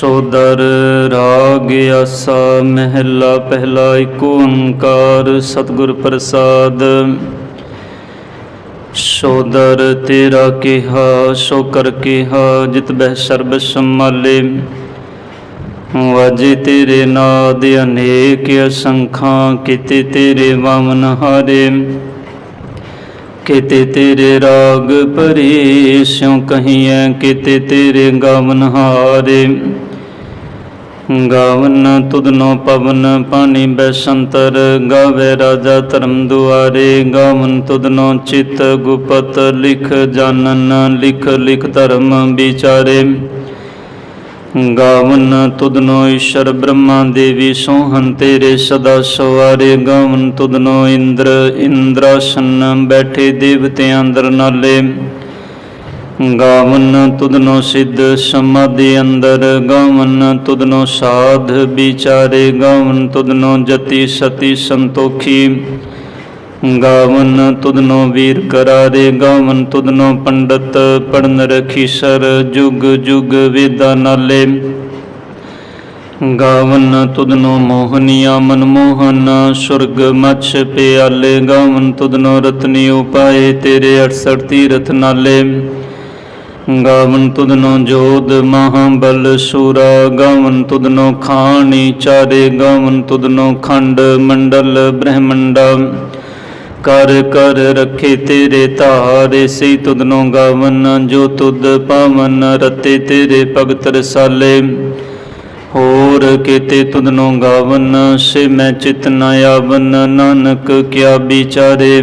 ਸੋਦਰ ਰਾਗ ਆਸਾ ਮਹਿਲਾ ਪਹਿਲਾ ਏਕ ਓੰਕਾਰ ਸਤਿਗੁਰ ਪ੍ਰਸਾਦ। ਸੋਦਰ ਤੇਰਾ ਕਿਹਾ, ਸੋ ਕਰ ਕਿਹਾ, ਜਿਤ ਬਹਿ ਸਰਬ ਸੰਭਾਲੇ। ਵਾਜੇ ਤੇਰੇ ਨਾਦ ਅਨੇਕ ਅਸੰਖਾਂ, ਕਿਤੇ ਤੇਰੇ ਵਾਮਨ ਹਾਰੇ। ਕਿਤੇ ਤੇਰੇ ਰਾਗ ਭਰੇ ਸਿਉ ਕਹੀਐ, ਕਿਤੇ ਤੇਰੇ ਗਾਵਨ ਹਾਰੇ। ਗਾਵਨ ਤੁਧਨੋ ਪਵਨ, ਪਾਣੀ ਬੈਸੰਤਰ, ਗਾਵੇ ਰਾਜਾ ਧਰਮ ਦੁਆਰੇ। ਗਾਵਨ ਤੁਧਨੋ ਚਿਤ ਗੁਪਤ, ਲਿਖ ਜਾਨਨ, ਲਿਖ ਲਿਖ ਧਰਮ ਵਿਚਾਰੇ। ਗਾਵਨ ਤੁਧਨੋ ਈਸ਼ਰ ਬ੍ਰਹਮਾ ਦੇਵੀ ਸੋਹੰ ਤੇਰੇ ਸਦਾ ਸਵਾਰੇ। ਗਾਵਨ ਤੁਧਨੋ ਇੰਦਰ, ਇੰਦਰਾਸਨ ਬੈਠੇ ਦੇਵਤਿਆਂ ਅੰਦਰ ਨਾਲੇ। ਗਾਵਨ ਤੁਧਨੋ ਸਿੱਧ ਸਮਾਧੀ ਅੰਦਰ, ਗਾਵਨ ਤੁਧਨੋ ਸਾਧ ਵਿਚਾਰੇ, ਗਾਵਨ ਤੁਧਨੋ ਜਤੀ ਸਤੀ ਸੰਤੋਖੀ। ਗਾਵਨ ਤੁਧਨੋ ਵੀਰ ਕਰਾਰੇ, ਗਾਵਨ ਤੁਧਨੋ ਪੰਡਤ ਪੜਨ ਰਖੀਸਰ ਜੁਗ ਜੁਗ ਵੇਦਾ ਨਾਲੇ। ਗਾਵਨ ਤੁਧਨੋ ਮੋਹਨੀਆ ਮਨਮੋਹਨ, ਸੁਰਗ ਮਛ ਪਿਆਲੇ। ਗਾਵਨ ਤੁਧਨੋ ਰਤਨੀ ਉਪਾਏ, ਤੇਰੇ 68 ਤੀਰਥ ਨਾਲੇ। ਗਾਵਨ ਤੁਧਨੋ ਜੋਧ, ਮਹਾਬਲ ਸੂਰਾ। ਗਾਵਨ ਤੁਧਨੋ ਖਾਣੀ ਚਾਰੇ, ਗਾਵਨ ਤੁਧਨੋ ਖੰਡ, ਮੰਡਲ ਬ੍ਰਹਮੰਡਾ। ਕਰ ਕਰ ਰਖੇ ਤੇਰੇ ਧਾਰੇ ਸੇ ਤੁਧਨੋ ਗਾਵਨ, ਜੋ ਤੁਧ ਪਾਵਨ, ਰਤੇ ਤੇਰੇ ਭਗਤ ਰਸਾਲੇ। ਹੋਰ ਕੀਤੇ ਤੁਧਨੋ ਗਾਵਨ, ਸੇ ਮੈਂ ਚਿਤ ਨ ਆਵਨ, ਨਾਨਕ ਕਿਆ ਵਿਚਾਰੇ।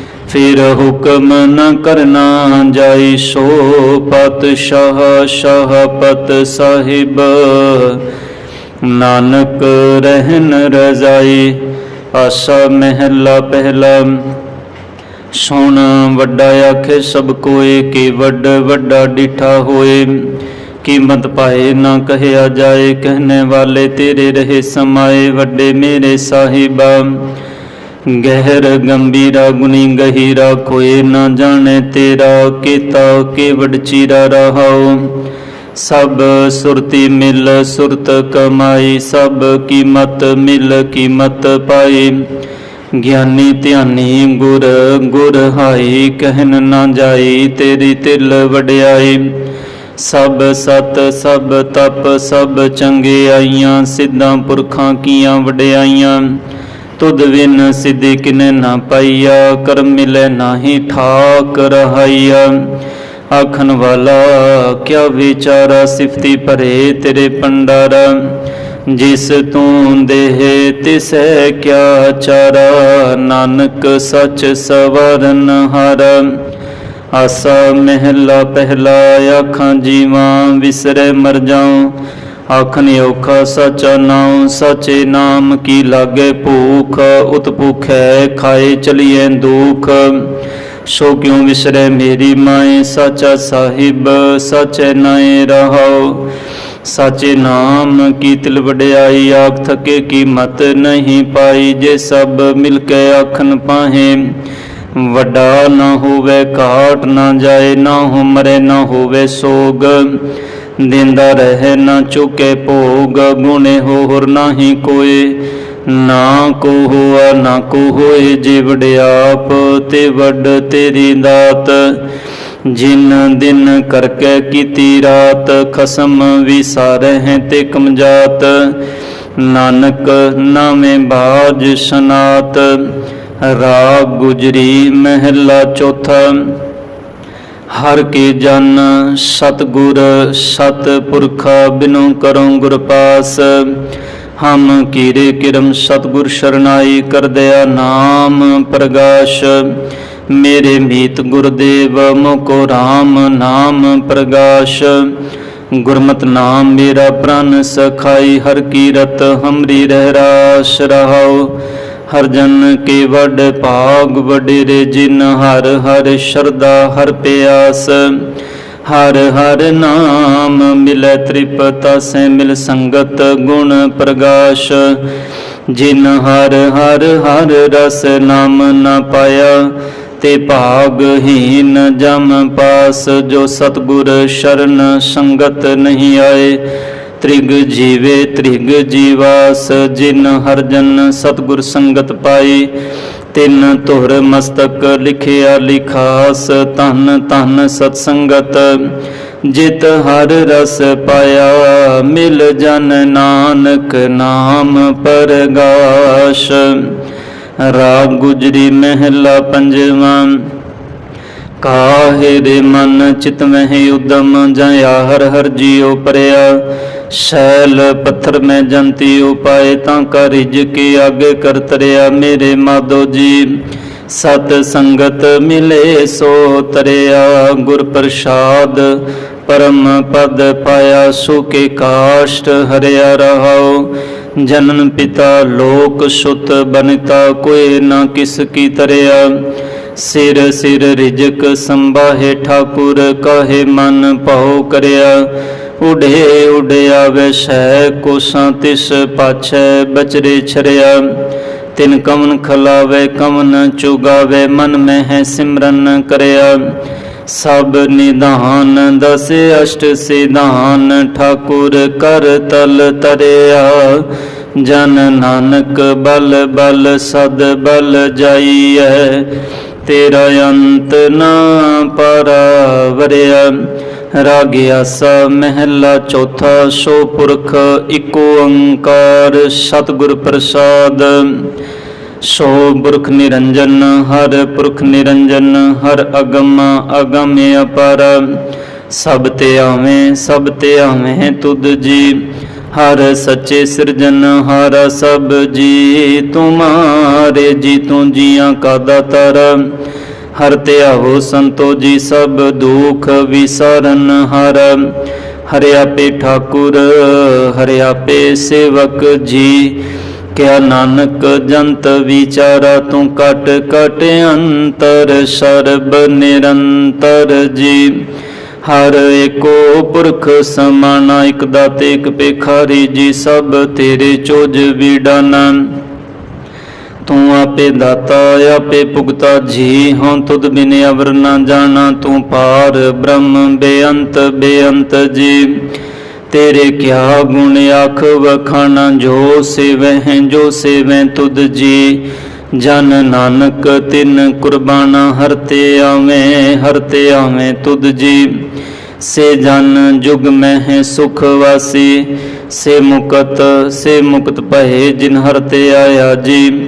ਫਿਰ ਹੁਕਮ ਨ ਕਰਨਾ ਜਾਈ ਸੋ ਪਤਸ਼ਾਹ ਸ਼ਾਹਪਤ ਸਾਹਿਬ। ਨਾਨਕ ਰਹਿਨ ਰਜ਼ਾਈ ਆਸਾ ਮਹਿਲਾ ਪਹਿਲਾ। ਸੁਣ ਵੱਡਾ ਆਖੇ, ਸਭ ਕੋਏ ਕੀ ਵੱਡ ਵੱਡਾ ਡਿਠਾ ਹੋਏ। ਕੀਮਤ ਪਾਏ ਨਾ ਕਹਿਆ ਜਾਏ ਕਹਨੇ ਵਾਲੇ ਤੇਰੇ ਰਹੇ ਸਮਾਏ, ਵੱਡੇ ਮੇਰੇ ਸਾਹਿਬਾ। ਗਹਿਰ ਗੰਭੀਰਾ ਗੁਨੀ ਗਹੀਰਾ ਕੋਏ ਨਾ ਜਾਣੇ ਤੇਰਾ, ਕੀਤਾ ਕੇਵੜ ਚੀਰਾ ਰਹਾਉ। ਸਭ ਸੁਰਤੀ ਮਿਲ, ਸੁਰਤ ਕਮਾਈ, ਸਭ ਕੀਮਤ ਮਿਲ, ਕੀਮਤ ਪਾਈ। ਗਿਆਨੀ ਧਿਆਨੀ ਗੁਰ ਗੁਰ ਹਾਈ ਕਹਿਨ ਨਾ ਜਾਈ, ਤੇਰੀ ਤਿਲ ਵਡਿਆਈ। ਸਭ ਸਤ, ਸਭ ਤਪ, ਸਭ ਚੰਗਿਆਈਆਂ ਸਿੱਧਾਂ ਪੁਰਖਾਂ ਕੀਆਂ ਵਡਿਆਈਆਂ। ਤੁਧ ਵਿਨ ਸਿੱਧੀ ਕਿਨੇ ਨਾ ਪਾਈਆ, ਕਰਮ ਮਿਲੇ ਨਾਹੀ ਠਾਕ ਰਹਾਈਆ। ਆਖਣ ਵਾਲਾ, ਕਿਆ ਵਿਚਾਰਾ ਸਿਫਤੀ ਭਰੇ ਤੇਰੇ ਪੰਡਾਰਾ ਜਿਸ ਤੂੰ ਦੇਹ ਤਿਸੈ ਕਿਆ ਚਾਰਾ, ਨਾਨਕ ਸਚ ਸਵਰਨ ਹਰ। ਆਸਾ ਮਹਿਲਾ ਪਹਿਲਾ, ਆਖਾਂ ਜੀਵਾਂ ਵਿਸਰੇ ਮਰ ਜਾਉ। ਆਖਨ ਔਖਾ ਸਚਾ ਨਾਉ, ਸਚੇ ਨਾਮ ਕੀ ਲਾਗੇ ਭੂਖ? ਉਤ ਭੁਖੈ ਖਾਏ ਚਲੀਏ ਦੁਖ। ਸੋ ਕਿਉ ਵਿਸਰੇ ਮੇਰੀ ਮਾਏ? ਸਚਾ ਸਾਹਿਬ, ਸਚੇ ਨਾਏ ਰਹਾਉ। ਸਾਚੇ ਨਾਮ ਕੀ ਤਿਲ ਵਡਿਆਈ? ਆਖ ਥਕੇ ਕੀ ਮਤ ਨਹੀਂ ਪਾਈ। ਜੇ ਸਭ ਮਿਲ ਕੇ ਆਖਨ ਪਾਹੇ, ਵੱਡਾ ਨਾ ਹੋਵੇ, ਘਾਟ ਨਾ ਜਾਏ, ਨਾ ਹੋ ਨਾ ਹੋਵੇ ਸੋਗ। ਦਿੰਦਾ ਰਹੇ ਨਾ ਚੁਕੇ ਭੋਗ, ਗੁਣੇ ਹੋਰ ਨਾਹੀ ਕੋਏ। ਨਾ ਕੋ ਹੋਆ, ਨਾ ਕੋ ਹੋਏ ਜੇ ਵਡਿਆਪ ਤੇ ਵੱਡ ਤੇਰੀ ਦਾਤ। ਜਿਨ ਦਿਨ ਕਰਕੇ ਕੀਤੀ ਰਾਤ, ਖਸਮ ਵਿਸਾਰੇ ਹੈ ਤੇ ਕਮਜਾਤ। ਨਾਨਕ ਨਾਮੇ ਬਾਜ ਸਨਾਤ, ਰਾਗ ਗੁਜਰੀ ਮਹਿਲਾ ਚੌਥਾ। ਹਰ ਕੇ ਜਨ ਸਤਗੁਰ ਸਤ ਪੁਰਖਾ ਬਿਨੋ ਕਰੋ ਗੁਰ ਪਾਸ, ਹਮ ਕੀਰੇ ਕਿਰਮ ਸਤਗੁਰ ਸ਼ਰਨਾਈ ਕਰ ਦਇਆ ਨਾਮ ਪ੍ਰਗਾਸ਼, ਮੇਰੇ ਮੀਤ ਗੁਰਦੇਵ ਮੁਕੋ RAM ਨਾਮ ਪ੍ਰਗਾਸ਼, ਗੁਰਮਤਿ ਨਾਮ ਮੇਰਾ ਪ੍ਰਣ ਸਖਾਈ ਹਰ ਕੀਰਤ ਹਮਰੀ ਰਹਿ ਰਾਸ ਰਹਾਉ ਹਰ ਜਨ ਕੇ ਵਡ ਭਾਗ ਵਡੇਰੇ ਜਿਨ ਹਰ ਹਰ ਸ਼ਰਦਾ ਹਰ ਪਿਆਸ, ਹਰ ਹਰ ਨਾਮ ਮਿਲੈ ਤ੍ਰਿਪਤਾ ਸੇ ਮਿਲ ਸੰਗਤ ਗੁਣ ਪ੍ਰਗਾਸ਼। ਜਿਨ ਹਰ ਹਰ ਹਰ ਰਸ ਨਾਮ ਨਾ ਪਾਇਆ, ਤੇ ਭਾਗਹੀਨ ਜਮ ਪਾਸ। ਜੋ ਸਤਗੁਰ ਸ਼ਰਨ ਸੰਗਤ ਨਹੀਂ ਆਏ ਤ੍ਰਿਗ ਜੀਵੇ, ਤ੍ਰਿਗ ਜੀਵਾਸ, ਜਿਨ ਹਰ ਜਨ ਸਤਗੁਰ ਸੰਗਤ ਪਾਈ ਤਿਨ ਧੁਰ ਮਸਤਕ ਲਿਖਿਆ ਲਿਖਾਸ, ਧਨ ਧਨ ਸਤ ਸੰਗਤ ਜਿਤ ਹਰ ਰਸ ਪਾਇਆ, ਮਿਲ ਜਨ ਨਾਨਕ ਨਾਮ ਪਰਗਾਸ਼। ਰਾਗ ਗੁਜਰੀ ਮਹਿਲਾ ਪੰਜਵਾਂ, ਕਾਹੇ ਦੇ ਮਨ ਚਿਤ ਮਹਿ ਉਦਮ ਜਇਆ ਹਰ ਹਰ ਜੀਉ ਪਰਿਆ ਸ਼ੈਲ ਪੱਥਰ ਮੈਂ ਜੰਤੀ ਉਪਾਏ ਤਾਂ ਕਾ ਰਿਜ ਕੇ ਆਗੇ ਕਰ ਤਰਿਆ ਮੇਰੇ ਮਾਧੋ ਜੀ। ਸਤ ਸੰਗਤ ਮਿਲੇ ਸੋ ਤਰਿਆ, ਗੁਰ ਪ੍ਰਸਾਦ ਪਰਮ ਪਦ ਪਾਇਆ ਸੁਕੇ ਕਾਸ਼ਟ ਹਰਿਆ ਰਹਾਓ ਜਨਨ ਪਿਤਾ ਲੋਕ ਸੁਤ ਬਨਿਤਾ ਕੋਈ ਨਾ ਕਿਸ ਕੀ ਤਰਿਆ। ਸਿਰ ਸਿਰ ਰਿਜਕ ਸੰਭਾਹੇ ਠਾਕੁਰ ਕਹੇ ਮਨ ਭਉ ਕਰਿਆ। ਉਡੇ ਉਡਿਆ ਵੈਸੈ ਕੋਸਾਂ ਤਿਸ ਪਾਛੈ ਬਚਰੇ ਛਰਿਆ। ਤਿਨ ਕਮਨ ਖਲਾਵੇ ਕਮਨ ਚੁਗਾਵੇ, ਮਨ ਮਹਿ ਸਿਮਰਨ ਕਰਿਆ। ਸਭ ਨਿਧਾਨ ਦਸ ਅਸ਼ਟ ਸਿਧਾਨ, ਠਾਕੁਰ ਕਰ ਤਲ ਤਰਿਆ। ਜਨ ਨਾਨਕ ਬਲ ਬਲ, ਸਦ ਬਲ ਜਾਈਐ। ਤੇਰਾ ਅੰਤ ਨਾ ਪਰਵਰਿਆ। ਰਾਗ ਮਹਿਲਾ ਚੌਥਾ, ਸੋ ਪੁਰਖ ਇਕੋ ਓੰਕਾਰ ਸਤਿਗੁਰ ਪ੍ਰਸਾਦ। ਸੋ ਪੁਰਖ ਨਿਰੰਜਨ, ਹਰ ਪੁਰਖ ਨਿਰੰਜਨ, ਹਰ ਅਗਮ ਅਗਮ ਅਪਰ। ਸਭ ਤੇ ਆਵੇਂ, ਸਭ ਤੇ ਆਵੇਂ ਤੁਧ ਜੀ। ਹਰ ਸੱਚੇ ਸਿਰਜਨ, ਹਰ ਸਭ ਜੀ। ਤੁਮਾਰੇ ਜੀ ਤੂੰ ਜੀਆਂ ਕਾ ਦਾਤਾਰ। ਹਰ ਹੋ ਸੰਤੋ ਜੀ ਸਭ ਦੁਖ ਵਿਸਰਨ ਹਰ। ਹਰਿ ਆਪੇ ਠਾਕੁਰ, ਹਰਿ ਆਪੇ ਸੇਵਕ ਜੀ। ਕਿਆ ਨਾਨਕ ਜੰਤ ਵਿਚਾਰਾ ਤੂੰ ਕਟ ਕਟ ਅੰਤਰ, ਸਰਬ ਨਿਰੰਤਰ ਜੀ। ਹਰ ਏਕੋ ਪੁਰਖ ਸਮਾਨਾ ਇਕ ਦਾਤੇ, ਇਕ ਪੇਖਾਰੀ ਜੀ, ਸਭ ਤੇਰੇ ਚੋਜ ਵੀਡਾਨਾ। ਤੂੰ ਆਪੇ ਦਾਤਾ, ਆਪੇ ਭੁਗਤਾ ਜੀ। ਹਾਂ ਤੁਧ ਬਿਨ ਅਵਰ ਨਾ ਜਾਣਾ, ਤੂੰ ਪਾਰ ਬ੍ਰਹਮ, ਬੇਅੰਤ ਬੇਅੰਤ ਜੀ। ਤੇਰੇ ਕਿਆ ਗੁਣ ਆਖ ਵਖਾਣਾ, ਜੋ ਸੇਵਹਿ ਜੋ ਸੇਵੈ ਤੁਧ ਜੀ। ਜਨ ਨਾਨਕ ਤਿਨ ਕੁਰਬਾਨਾ, ਹਰ ਤੇ ਆਵੇਂ, ਹਰ ਤੇ ਆਵੇਂ ਤੁਧ ਜੀ। ਸੇ ਜਨ ਜੁਗ ਮਹਿ ਸੁਖ ਵਾਸੀ। ਸੇ ਮੁਕਤ ਸੇ ਮੁਕਤ ਭਏ, ਜਿਨ ਹਰ ਤੇ ਆਇਆ ਜੀ।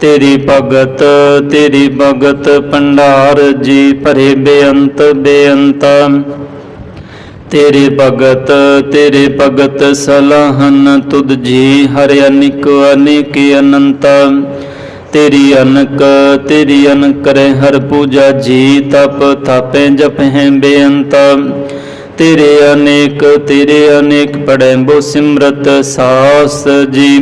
ਤੇਰੀ ਭਗਤ ਤੇਰੀ ਭਗਤ ਭੰਡਾਰ ਜੀ ਭਰੇ ਬੇਅੰਤ ਬੇਅੰਤ। ਤੇਰੇ ਭਗਤ ਤੇਰੇ ਭਗਤ ਸਲਾਹਨ ਤੁਧ ਜੀ, ਹਰਿ ਅਨਿਕ, ਅਨੇਕ ਅਨੰਤ। ਤੇਰੀ ਅਨਕ ਤੇਰੀ ਅਨਕ ਕਰੇ ਹਰ ਪੂਜਾ ਜੀ, ਤਪ ਥਾਪੇ ਜਪਹਿ ਬੇਅੰਤ। ਤੇਰੇ ਅਨੇਕ ਤੇਰੇ ਅਨੇਕ ਪੜੈ ਬੋ ਸਿਮਰਤ ਸਾਸ ਜੀ।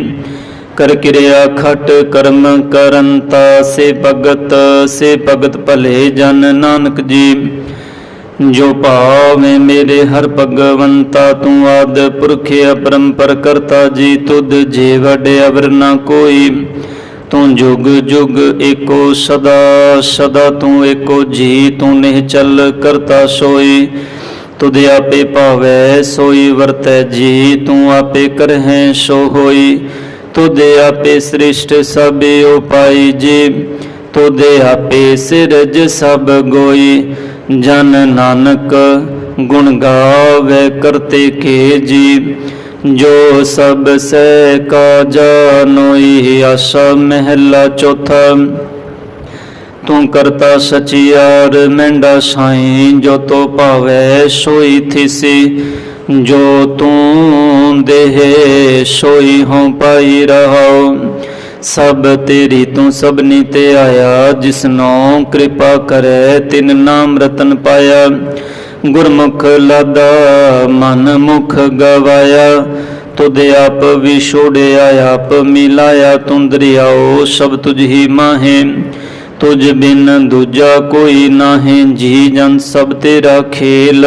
ਕਰ ਕਿਰਿਆ ਖਟ ਕਰਮ ਕਰੰਤਾ ਸੇ ਭਗਤ ਸੇ ਭਗਤ ਭਲੇ ਜਨ ਨਾਨਕ ਜੀ। ਜੋ ਭਾਵੇਂ ਮੇਰੇ ਹਰ ਭਗਵੰਤਾ ਤੂੰ ਆਦ ਪੁਰਖ ਅਪਰੰਪਰ ਕਰਤਾ ਜੀ, ਤੁਧ ਜੇ ਵਡ ਅਵਰ ਨਾ ਕੋਈ। ਤੂੰ ਜੁਗ ਜੁਗ ਏਕੋ ਸਦਾ ਸਦਾ ਤੂੰ ਏਕੋ ਜੀ, ਤੂੰ ਨਿਹ ਚੱਲ ਕਰਤਾ ਸੋਈ। ਤੁਧ ਆਪੇ ਭਾਵੈ ਸੋਈ ਵਰਤੈ ਜੀ, ਤੂੰ ਆਪੇ ਕਰਹਿ ਸੋ ਹੋਈ। ਤੁਧ ਆਪੇ ਸ੍ਰਿਸ਼ਟ ਸਭ ਉਪਾਈ ਜੀ। ਤੁਧ ਆਪੇ ਸਿਰਜ ਸਭ ਗੋਈ। ਜਨ ਨਾਨਕ ਗੁਣ ਗਾਵੇ ਕਰਤੇ ਕੇ ਜੀ। ਜੋ ਸਭ ਸਹਿ ਕਾ ਜਾਨੋਈ ਆਸਾ ਮਹਿਲਾ ਚੌਥਾ। ਤੂੰ ਕਰਤਾ ਸਚਿਆਰ ਮੈਂਡਾ ਸਾਈਂ, ਜੋ ਤੋ ਭਾਵੈ ਸੋਈ ਥਿਸੀ। ਜੋ ਤੂੰ ਦੇਹ ਸੋਈ ਹਉ ਪਾਈ ਰਹਾਉ, ਸਭ ਤੇਰੀ ਤੂੰ ਸਭਨੀ ਤੇ ਆਇਆ, ਜਿਸਨੋ ਕਿਰਪਾ ਕਰੈ, ਤਿਨ ਨਾਮ ਰਤਨ ਪਾਇਆ। ਗੁਰਮੁਖ ਲਾਦਾ, ਮਨ ਮੁਖ ਗਵਾਇਆ। ਤੁਧ ਆਪ ਵੀ ਛੋੜਿਆ, ਆਪ ਮਿਲਾਇਆ ਤੁਮ ਦਰਿਆਓ ਸਭ ਤੁਝ ਹੀ ਮਾਹੇ। ਤੁਝ ਬਿਨ ਦੂਜਾ ਕੋਈ ਨਾਹੀਂ, ਜੀ ਜਨ ਸਭ ਤੇਰਾ ਖੇਲ।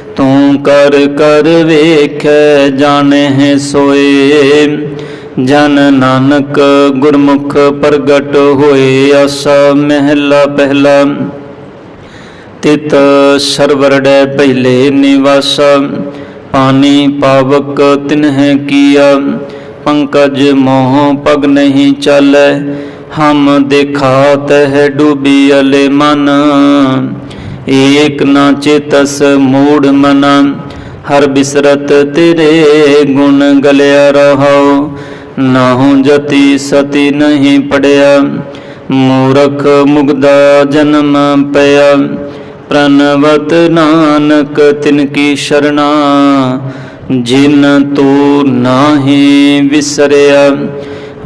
ਤੂੰ ਕਰ ਕਰ ਵੇਖੈ ਜਾਣੇ ਹੈ ਸੋਏ। ਜਨ ਨਾਨਕ ਗੁਰਮੁਖ ਪ੍ਰਗਟ ਹੋਏ, ਆਸਾ ਮਹਿਲਾ ਪਹਿਲਾ। ਤਿਤ ਸਰਵਰੜੈ ਪਹਿਲੇ ਨਿਵਾਸ, ਪਾਣੀ ਪਾਵਕ ਤਿਨਹਿ ਕੀਆ। ਪੰਕਜ ਮੋਹ ਪਗ ਨਹੀਂ ਚਾਲੈ, ਹਮ ਦੇਖਾ ਤਹਿ ਡੂਬੀ ਅਲੇ ਮਨ। ਏਕ ਨਾ ਚੇਤਸ ਮੂੜ ਮਨ, ਹਰ ਬਿਸਰਤ ਤੇਰੇ ਗੁਣ ਗਲਿਆ ਰਹੋ ਨਾਹੂ ਜਤੀ ਸਤੀ ਨਹੀਂ ਪੜਿਆ, ਮੂਰਖ ਮੁਗਦਾ ਜਨਮ ਪਿਆ। ਪ੍ਰਨਵਤ ਨਾਨਕ ਤਿਨ ਕੀ ਸ਼ਰਣਾ, ਜਿਨ ਤੂੰ ਨਾਹੀ ਵਿਸਰਿਆ।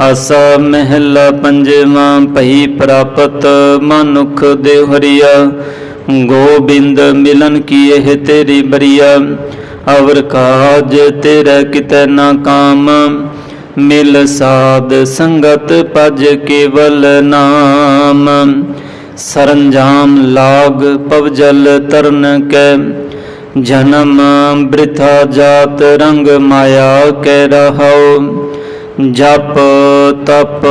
ਆਸਾ ਮਹਿਲਾ ਪੰਜਵਾਂ, ਭਈ ਪ੍ਰਾਪਤ ਮਨੁਖ ਦੇ ਗੋਬਿੰਦ ਮਿਲਨ ਕੀ ਇਹ ਤੇਰੀ ਬਰੀਆ? ਅਵਰ ਕਾਜ ਤੇਰਾ ਕਿਤੈ ਨਾ ਕਾਮ। ਮਿਲ ਸਾਧ ਸੰਗਤ ਪਜ ਕੇਵਲ ਨਾਮ। ਸਰੰਜਾਮ ਲਾਗ ਪਵਜਲ ਤਰਨ ਕੈ। ਜਨਮ ਬ੍ਰਿਥਾ ਜਾਤ ਰੰਗ ਮਾਇਆ ਕੈ ਰਹਾਉ। ਜਪ ਤਪ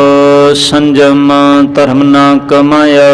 ਸੰਜਮ ਧਰਮ ਨਾ ਕਮਾਇਆ।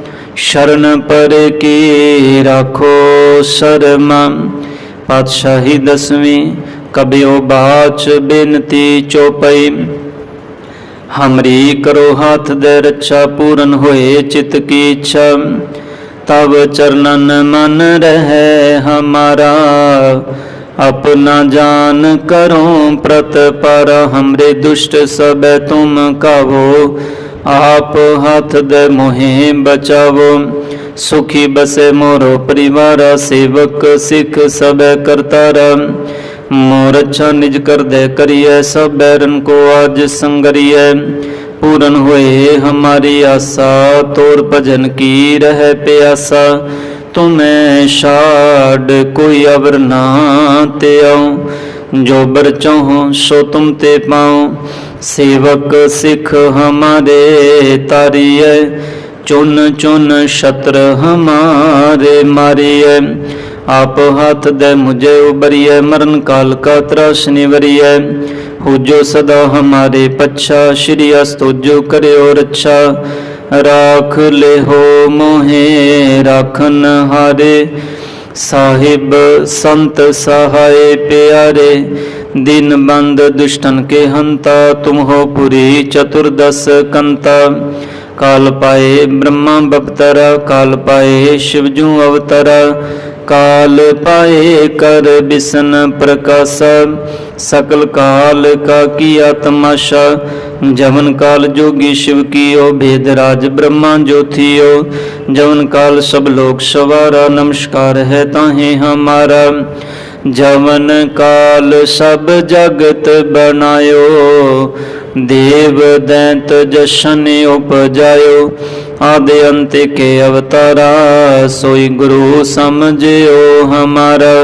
ਸ਼ਰਨ ਪਰ ਕੀ ਰਾਖੋ ਸਰਮ? ਪਾਤਸ਼ਾਹੀ ਦਸਵੀਂ, ਕਬਿਓ ਬਾਚ ਬੇਨਤੀ ਚੋਪਈ। ਹਮਰੀ ਕਰੋ ਹੱਥ ਦੇ ਰੱਛਾ, ਪੂਰਨ ਹੋਏ ਚਿਤ ਕੀ ਇੱਛਾ। ਤਬ ਚਰਨਨ ਮਨ ਰਹਿ ਹਮਾਰਾ, ਆਪਣਾ ਜਾਨ ਕਰੋ ਪ੍ਰਤ ਪਰ ਹਮਰੇ ਦੁਸ਼ਟ ਸਭੈ ਤੁਮ ਕਹੋ ਆਪ ਹੱਥ ਦੇ ਮੋਹਿ ਬਚਾਵੋ। ਸੁਖੀ ਬਸੇ ਮੋਰੋ ਪਰਿਵਾਰ, ਸੇਵਕ ਸਿਖ ਸਭੈ ਕਰਤਾਰ। ਮੋਰ ਅੱਛਾ ਨਿਜ ਕਰਦੇ ਕਰੀਏ ਸਭ ਬੈਰਨ ਕੋ ਅਜ ਸੰਗਰੀਏ ਪੂਰਨ ਹੋਏ ਹਮਾਰੀ ਆਸਾ, ਤੋਰ ਭਜਨ ਕੀ ਰਹਿ ਪਿਆਸਾ। ਤੁਮੈ ਛਾੜ, ਕੋਈ ਅਵਰ ਨਾ ਤੇ ਆਉ ਜੋ ਬਰ ਚਾਹੋ ਸੋ ਤੁਮ ਤੇ ਪਾਉ। ਸੇਵਕ ਸਿੱਖ ਹਮਾਰੇ ਤਾਰੀਐ। ਚੁਨ ਚੁਨ ਛਤਰ ਹਮਾਰੇ ਮਾਰੀਐ। ਆਪ ਹੱਥ ਦੇ ਮੁਝੇ ਉਬਰੀਐ, ਮਰਨ ਕਾਲ ਕਾ ਤਰਾਸ ਨਿਵਰੀਐ। ਹੋ ਜੋ ਸਦਾ ਹਮਾਰੇ ਪੱਛਾ, ਸ਼੍ਰੀ ਅਸਤੋਜੋ ਕਰਿਓ ਰੱਛਾ। ਰਾਖ ਲਿਹੋ ਮੋਹੇ, ਰਾਖਨ ਹਾਰੇ। ਸਾਹਿਬ, ਸੰਤ ਸਹਾਏ ਪਿਆਰੇ, ਦਿਨ ਬੰਦ ਦੁਸ਼ਟਨ ਕੇ ਹੰਤਾ, ਤੁਮ ਹੋ ਪੁਰੀ ਚਤੁਰਦਸ ਕੰਤਾ। ਕਾਲ ਪਾਏ ਬ੍ਰਹਮਾ ਬਪਤਰਾ ਕਾਲ ਪਾਏ ਸ਼ਿਵਜੂ ਅਵਤਰਾ। ਕਾਲ ਪਾਏ ਕਰ ਬਿਸਨ ਪ੍ਰਕਾਸ਼, ਸਕਲ ਕਾਲ ਕਾ ਕੀ ਆਤਮਾਸ਼ਾ ਜਵਨ ਕਾਲ ਜੋਗੀ ਸ਼ਿਵ ਕੀਓ, ਭੇਦ ਰਾਜ ਬ੍ਰਹਮਾ ਜੋਥੀਓ ਜਵਨ ਕਾਲ ਸਭ ਲੋਕ ਸਵਾਰਾ, ਨਮਸਕਾਰ ਹੈ ਤਾਹੇ ਹਮਾਰਾ। जवन काल सब जगत बनायो देव दैत जशन उपजायो आदि अंत के अवतारा सोई गुरु समझियो हमारा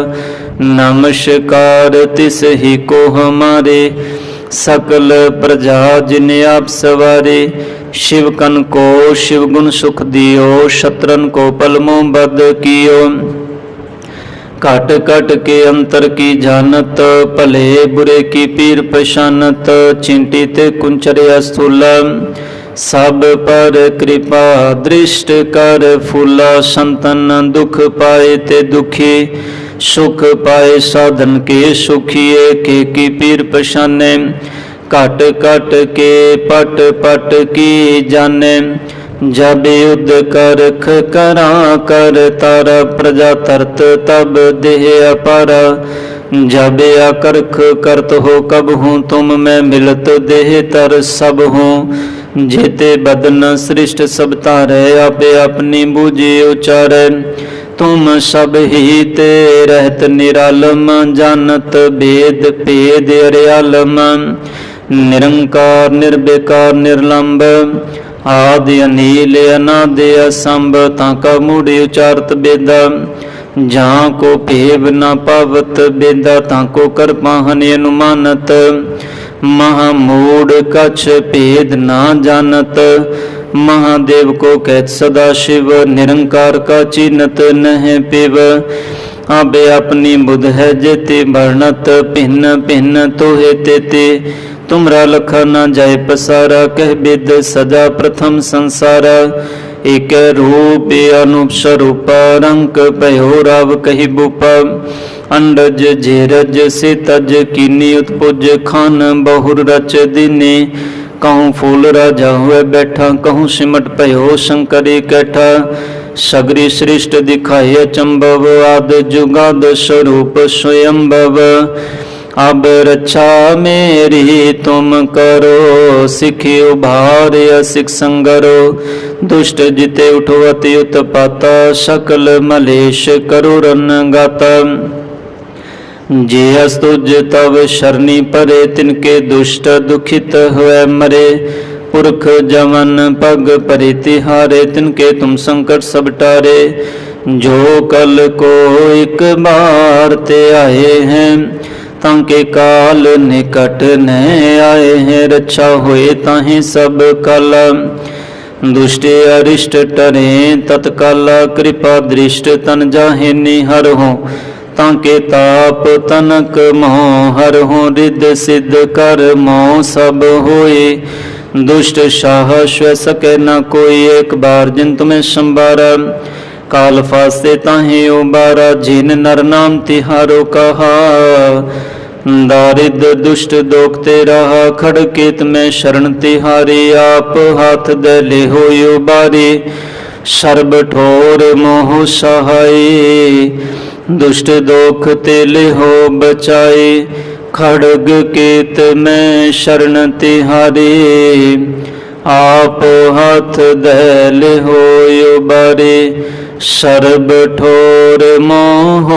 नमस्कार तिस ही को हमारे सकल प्रजा जिन आप सवारे शिव कन को शिव गुण सुख दियो शत्रन को पलमो बद कियो ਘਟ ਘਟ ਕੇ ਅੰਤਰ ਕੀ ਜਾਣਤ, ਭਲੇ ਬੁਰੇ ਕੀ ਪੀਰ ਪਛਾਨਤ, ਚਿੰਟੀ ਤੇ ਕੁੰਚਰਿਆ ਸਥੂਲਾ ਸਭ ਪਰ ਕਿਰਪਾ ਦ੍ਰਿਸ਼ਟ ਕਰ ਫੂਲਾ, ਸੰਤਨ ਦੁਖ ਪਾਏ ਤੇ ਦੁਖੀ। ਸੁਖ ਪਾਏ ਸਾਧਨ ਕੇ ਸੁਖੀਏ, ਕੇ ਕੀ ਪੀਰ ਪਛਾਨੇ। ਘਟ ਘਟ ਕੇ ਪਟ ਪਟ ਕੀ ਜਾਣੇ। ਜਬ ਯੁੱਧ ਕਰਖ ਕਰਾਂ, ਕਰ ਤਰ ਪ੍ਰਜਾ ਤਰਤ ਤਬ ਦੇਹ ਅਪਰ। ਜਬ ਅਕਰਖ ਕਰਤ ਹੋ, ਕਬ ਹੂੰ ਤੁਮ ਮੈਂ ਮਿਲਤ ਦੇਹ ਤਰ ਸਭ ਹੂੰ। ਜੇਤੇ ਬਦਨ ਸ੍ਰਿਸ਼ਟ ਸਭ ਤਾਰੇ ਆਪੇ ਆਪਣੀ ਬੂਝੇ ਉਚਾਰੈ। ਤੁਮ ਸਭ ਹੀ ਤੇ ਰਹਿਤ ਨਿਰਾਲਮ ਜਾਣਤ ਭੇਦ ਭੇਦ ਅਰਿਆਲਮ। ਨਿਰੰਕਾਰ, ਨਿਰਬੇਕਾਰ ਨਿਰਲੰਭ ਆਦਿ ਅਨੀਲ ਅਨਾਦ ਅਸੰਭ, ਤਾਂ ਕਾ ਮੂੜੇ ਉਚਾਰਤ ਬੇਦ। ਜਾਂ ਕੋ ਭੇਵ ਨਾ ਪਵਤ ਬੇਦਾ, ਤਾਂ ਕੋ ਕਰਪਾ ਹਨੇ ਅਨੁਮਾਨਤ। ਮਹਾ ਮੂੜ ਕਛ ਭੇਦ ਨਾ ਜਾਣਤ। ਮਹਾਦੇਵ ਕੋ ਕਹਿਤ ਸਦਾ ਸ਼ਿਵ, ਨਿਰੰਕਾਰ ਕਾ ਚਿਨਤ ਨਹਿ ਪਿਵ। ਆਬੇ ਆਪਣੀ ਬੁਧ ਹੈ ਜੇਤੇ ਵਰਣਤ, ਭਿੰਨ ਭਿੰਨ ਤੋਹੇ ਤੇਤੇ। ਤੁਮਰਾ ਲਖਾ ਨਾ ਜਾਏ ਪਸਾਰਾ, ਕਹਿ ਬਿਦ ਸਦਾ ਪ੍ਰਥਮ ਸੰਸਾਰਾ। ਇਕ ਰੂਪ ਅਨੂਪ ਸਰੂਪ ਰੰਗ ਭਇਓ ਰਵ ਕਹਿ ਬੁਪ। ਅੰਡਜ ਜੇਰਜ ਸੇ ਤਜ ਕੀਨੀ ਉਤਪੁਜ, ਖਾਨ ਬਹੁਰ ਰਚ ਦਿਨੇ। ਕਹੂੰ ਫੂਲ ਰਾਜਾ ਹੋਇ ਬੈਠਾ, ਕਹੂੰ ਸਿਮਟ ਭਇਓ ਸ਼ੰਕਰੇ ਕੈਠਾ। ਸਗਰੀ ਸ੍ਰਿਸ਼ਟ ਦਿਖਾਏ ਚੰਬਵ, ਆਦ ਜੁਗਾਦ ਸਰੂਪ ਸੁਯੰਭਵ ਅਬ ਰਛਾ ਮੇਰੀ ਤੁਮ ਕਰੋ, ਸਿਖਿ ਉਭਾਰਿ ਸਿਖ ਸੰਗਰੋ। ਦੁਸ਼ਟ ਜਿਤੇ ਉਠਵਤਿ ਉਤਪਤ, ਸਕਲ ਮਲੇਸ਼ ਕਰੋ ਰਨ ਗਤ ਜੇ ਅਸ ਤੁਜ ਤਵ ਸਰਨੀ ਪਰੇ, ਤਿਨਕੇ ਦੁਸ਼ਟ ਦੁਖਿਤ ਹੋਇ ਮਰੇ। ਪੁਰਖ ਜਵਨ ਪਗ ਪਰਿਤਿ ਹਾਰੇ ਤਿਨਕੇ ਤੁਮ ਸੰਕਟ ਸਭ ਟਾਰੇ। ਜੋ ਕਲ ਕੋ ਇਕ ਬਾਰ ਤੇ ਆਏ ਹੈ ਤਾਂ ਕੇ ਕਾਲ ਨਿਕਟ ਨੈ ਆਏ। ਹੈ ਰੱਛਾ ਹੋਏ ਤਾਹੇ ਸਭ ਕਲ। ਦੁਸ਼ਟ ਅਰਿਸ਼ਟ ਟਰੇ ਤਤਕਾਲ। ਕਿਰਪਾ ਦ੍ਰਿਸ਼ਟ ਤਨ ਜਾਹੇ ਨਿਹਰ ਹੋ। ਤਾਂ ਕੇ ਤਾਪ ਤਨਕ ਮੋਹ ਹਰ ਹੋ। ਰਿਦ ਸਿੱਧ ਕਰ ਮੋ ਸਭ ਹੋਏ। ਦੁਸ਼ਟ ਸਾਹ ਸ਼ਵ ਸਕੇ ਨਾ ਕੋਈ। ਇੱਕ ਬਾਰ ਜਿਨ ਮੈਂ ਸੰਬਾਰਾ ਕਾਲ ਫਾਸੇ ਤਾਹੇ ਉਬਾਰਾ, ਜਿਨ ਨਰ ਨਾਮ ਤਿਹਾਰੋ ਕਹਾ। ਦਾਰਿਦ ਦੁਸ਼ਟ ਦੋਖ ਤੇ ਰਹਾ ਖੜ ਕੇਤ ਮੈਂ ਸ਼ਰਨ ਤਿਹਾਰੇ ਆਪ ਹੱਥ ਦਲੇ ਹੋਇ ਉਬਾਰੇ, ਸਰਬ ਠੋਰ ਮੋਹ ਸਹਾਈ ਦੁਸ਼ਟ ਦੋਖ ਤੇ ਲਿਹੋ ਬਚਾਏ, ਖੜਗ ਕੇਤ ਮੈਂ ਸ਼ਰਨ ਤਿਹਾਰੇ ਆਪ ਹੱਥ ਦਲ ਹੋਇ ਬਰੇ ਸਰਬ ਠੋਰ ਮੋਹ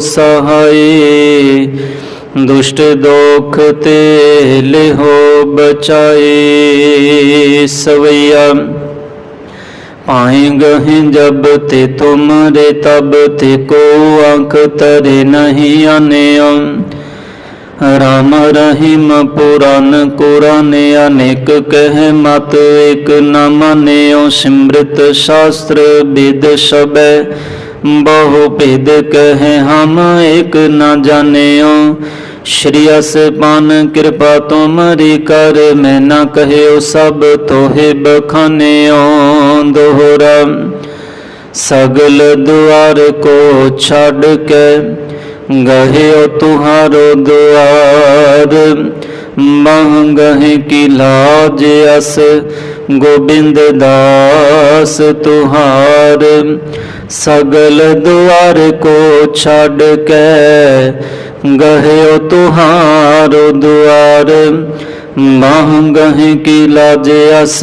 ਸਹਾਈ, ਦੁਸ਼ਟ ਦੋਖ ਤੇ ਲਿਹੋ ਬਚਾਏ ਸਵਈਆ, ਪਾਏ ਗਹਿ ਜਬ ਤੇ ਤੁਮਰੇ ਤਬ ਤੇ ਕੋ ਅੰਕ ਤਰੇ ਨਹੀਂ ਆਨਿਆ। ਰਾਮ ਰਹੀਮ ਪੁਰਾਨ ਕੁਰਾਨੇ ਅਨੇਕ ਕਹਿ ਮਤ, ਏਕ ਨਾ ਮੰਨਿਓ ਸਿਮਰਤ ਸ਼ਾਸਤਰ ਵਿਦ ਸਬੈ। ਬਹੁ ਭੇਦ ਕਹਿ ਹਮ ਏਕ ਨਾ ਜਾਣਿਓ। ਸ਼੍ਰੀ ਅਸਪਨ ਕਿਰਪਾ ਤੁਮਰੀ ਕਰ, ਮੈਂ ਨਾ ਕਹਿਓ ਸਭ ਤੋਹਿ ਬਖਾਨਿਓ। ਦੋਹਰਾ ਸਗਲ ਦੁਆਰ ਕੋ ਛੱਡ ਕੇ गहे तुहारो द्वार महंगहे की लाज अस गोविंद दास तुहार सगल द्वार को छड़ के गहे तुहारो द्वार महंगहे की लाज अस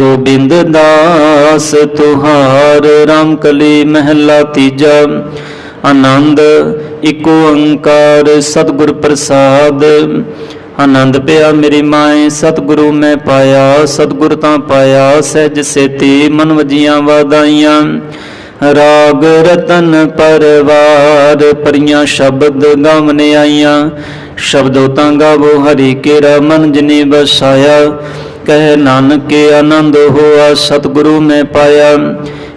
गोविंद दास तुहार राम कली महला तीजा ਆਨੰਦ, ਇਕ ਓੰਕਾਰ ਸਤਿਗੁਰ ਪ੍ਰਸਾਦ। ਆਨੰਦ ਪਿਆ ਮੇਰੀ ਮਾਏ, ਸਤਿਗੁਰੂ ਮੈਂ ਪਾਇਆ, ਸਤਿਗੁਰ ਤਾਂ ਪਾਇਆ, ਸਹਿਜ ਸੇਤੀ ਮਨ ਵਜੀਆਂ ਵਾਦਾਈਆਂ ਰਾਗ ਰਤਨ ਪਰਵਾਰ, ਪਰੀਆਂ ਸ਼ਬਦ ਗਾਵਨ ਆਈਆਂ। ਸ਼ਬਦੋ ਤਾਂ ਗਾਵੋ, ਹਰੀ ਕੇਰਾ ਮਨ ਜਿਨੇ ਬਸਾਇਆ ਕਹਿ ਨਾਨਕੇ ਆਨੰਦ ਹੋਆ, ਸਤਿਗੁਰੂ ਮੈਂ ਪਾਇਆ।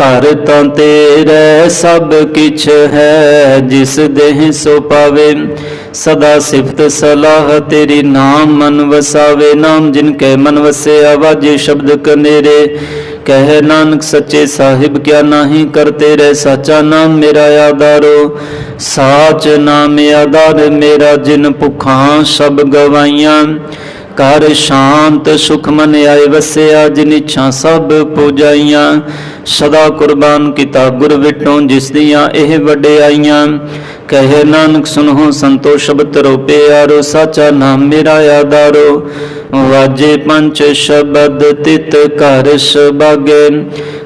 ਘਰ ਤਾਂ ਤੇਰੇ ਸਭ ਕਿਛ ਹੈ, ਜਿਸ ਦੇਹ ਸੋ ਪਾਵੇ। ਸਦਾ ਸਿਫਤ ਸਲਾਹ ਤੇਰੀ ਨਾਮ ਮਨ ਵਸਾਵੇ। ਨਾਮ ਜਿਨ ਕੈ ਮਨ ਵਸਿਆ, ਵਾਜੇ ਸ਼ਬਦ ਕਨੇਰੇ। ਕਹਿ ਨਾਨਕ ਸੱਚੇ ਸਾਹਿਬ, ਕਿਆ ਨਾਹੀ ਕਰਤੇ ਰਹਿ ਸਾਚਾ ਨਾਮ ਮੇਰਾ ਆਧਾਰੋ। ਸਾਚ ਨਾਮ ਆਧਾਰ ਮੇਰਾ, ਜਿਨ ਭੁਖਾਂ ਸਭ ਗਵਾਈਆਂ। ਕਰ ਸ਼ਾਂਤ ਸੁਖ ਮਨ ਆਏ ਵਸਿਆ ਜਿਨ ਇੱਛਾ ਸਭ ਪੂਜਾਈਆਂ। ਸਦਾ ਕੁਰਬਾਨ ਕੀਤਾ ਗੁਰ ਵਿਟੋਂ, ਜਿਸ ਦੀਆਂ ਇਹ ਵਡਿਆਈਆਂ। ਕਹੇ ਨਾਨਕ ਸੁਨੋ ਸੰਤੋ ਸ਼ਬਦ ਰੋਪੇ ਆਰੋ ਸਾਚਾ ਨਾਮ ਮੇਰਾ ਆਧਾਰੋ। ਵਾਜੇ ਪੰਜ ਸ਼ਬਦ, ਤਿਤ ਘਰ ਸਬਾਗੇ।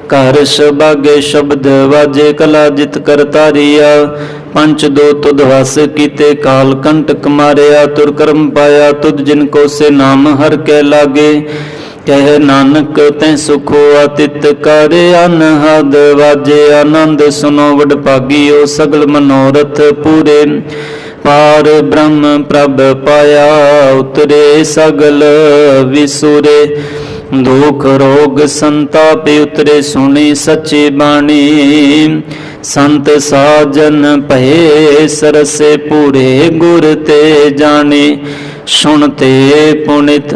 ਘਰ ਸਬਾਗੇ ਸ਼ਬਦ ਵਾਜੇ, ਕਲਾ ਜਿਤ ਕਰਤਾਰੀਆ ਪੰਚ ਦੋ ਤੁਧ ਵਸ ਕੀਤੇ, ਕਾਲ ਕੰਟਕ ਮਾਰਿਆ। ਤੁਰ ਕਰਮ ਪਾਇਆ, ਤੁਧ ਜਿਨ ਕੋ ਸੇ ਨਾਮ ਹਰ ਕੈ ਲਾਗੇ। ਕਹਿ ਨਾਨਕ ਤੈ ਸੁਖੋ ਅਤਿਤ ਕਰ ਅਨਹਦ ਵਾਜੇ ਆਨੰਦ ਸੁਨੋ ਵਡ ਭਾਗੀਓ ਸਗਲ ਮਨੋਰਥ ਪੂਰੇ। ਪਾਰ ਬ੍ਰਹਮ ਪ੍ਰਭ ਪਾਇਆ ਉਤਰੇ ਸਗਲ ਵਿਸੂਰੇ। ਦੁਖ ਰੋਗ ਸੰਤਾਪ ਉਤਰੇ ਸੁਣੀ ਸੱਚੀ ਬਾਣੀ। ਸੰਤ ਸਾਜਨ ਭਏ ਸਰਸੇ ਪੂਰੇ ਗੁਰ ਤੇ ਜਾਣੇ। ਸੁਣਤੇ ਪੁਨਿਤ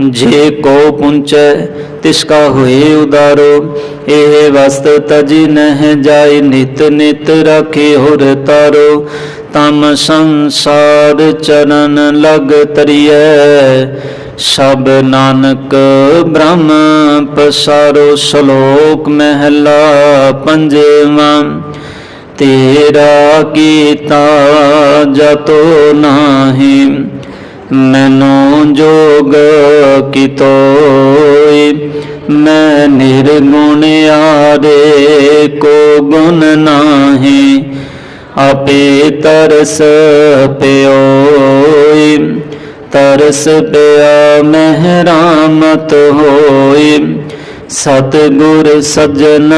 ਜੇ ਕੋ ਪੁੰਚੈ, ਤਿਸ ਕਾ ਹੋਏ ਉਦਾਰੋ, ਇਹ ਵਸਤ ਤਜੀ ਨਹਿ ਜਾਏ, ਨਿਤ ਨਿਤ ਰਾਖੇ ਹੁਰ ਤਾਰੋ। ਤਮ ਸੰਸਾਰ ਚਰਨ ਲਗ ਤਰੀਐ, ਸਭ ਨਾਨਕ ਬ੍ਰਹਮ ਪਸਾਰੋ, ਸ਼ਲੋਕ ਮਹਿਲਾ ਪੰਜਵਾਂ। ਤੇਰਾ ਕੀਤਾ ਜਤੋ ਨਾਹੀ ਮੈਨੂੰ ਜੋਗ ਕਿਤੋਈ, ਮੈਂ ਨਿਰਗੁਣ ਆਰੇ ਕੋ ਗੁਣ ਨਾਹੀ, ਆਪੇ ਤਰਸ ਪਿਓਈ, ਤਰਸ ਪਿਆ ਮਹਿਰਾਮਤ ਹੋਈ ਸਤ ਗੁਰ ਸਜਣ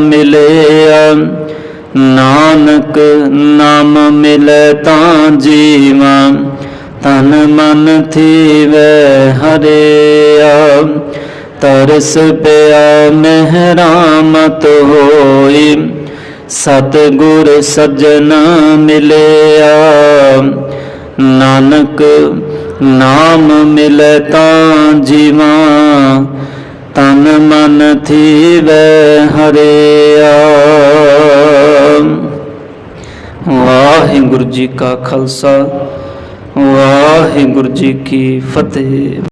ਮਿਲਿਆ, ਨਾਨਕ ਨਾਮ ਮਿਲੇ ਤਾਂ ਜੀਵਾ ਤਨ ਮਨ ਥੀਵੈ ਹਰਿਆ, ਤਰਸ ਪਿਆ ਮਹਿਰਾਮਤ ਹੋਈ। ਸਤ ਗੁਰ ਸਜਣ ਮਿਲਿਆ, ਨਾਨਕ ਨਾਮ ਮਿਲੇ ਤਾਂ ਜੀਵਾ। ਤਨ ਮਨ ਥੀਵੈ ਹਰਿਆ। ਵਾਹਿਗੁਰੂ ਜੀ ਕਾ ਖਾਲਸਾ। ਵਾਹਿਗੁਰੂ ਜੀ ਕੀ ਫਤਿਹ।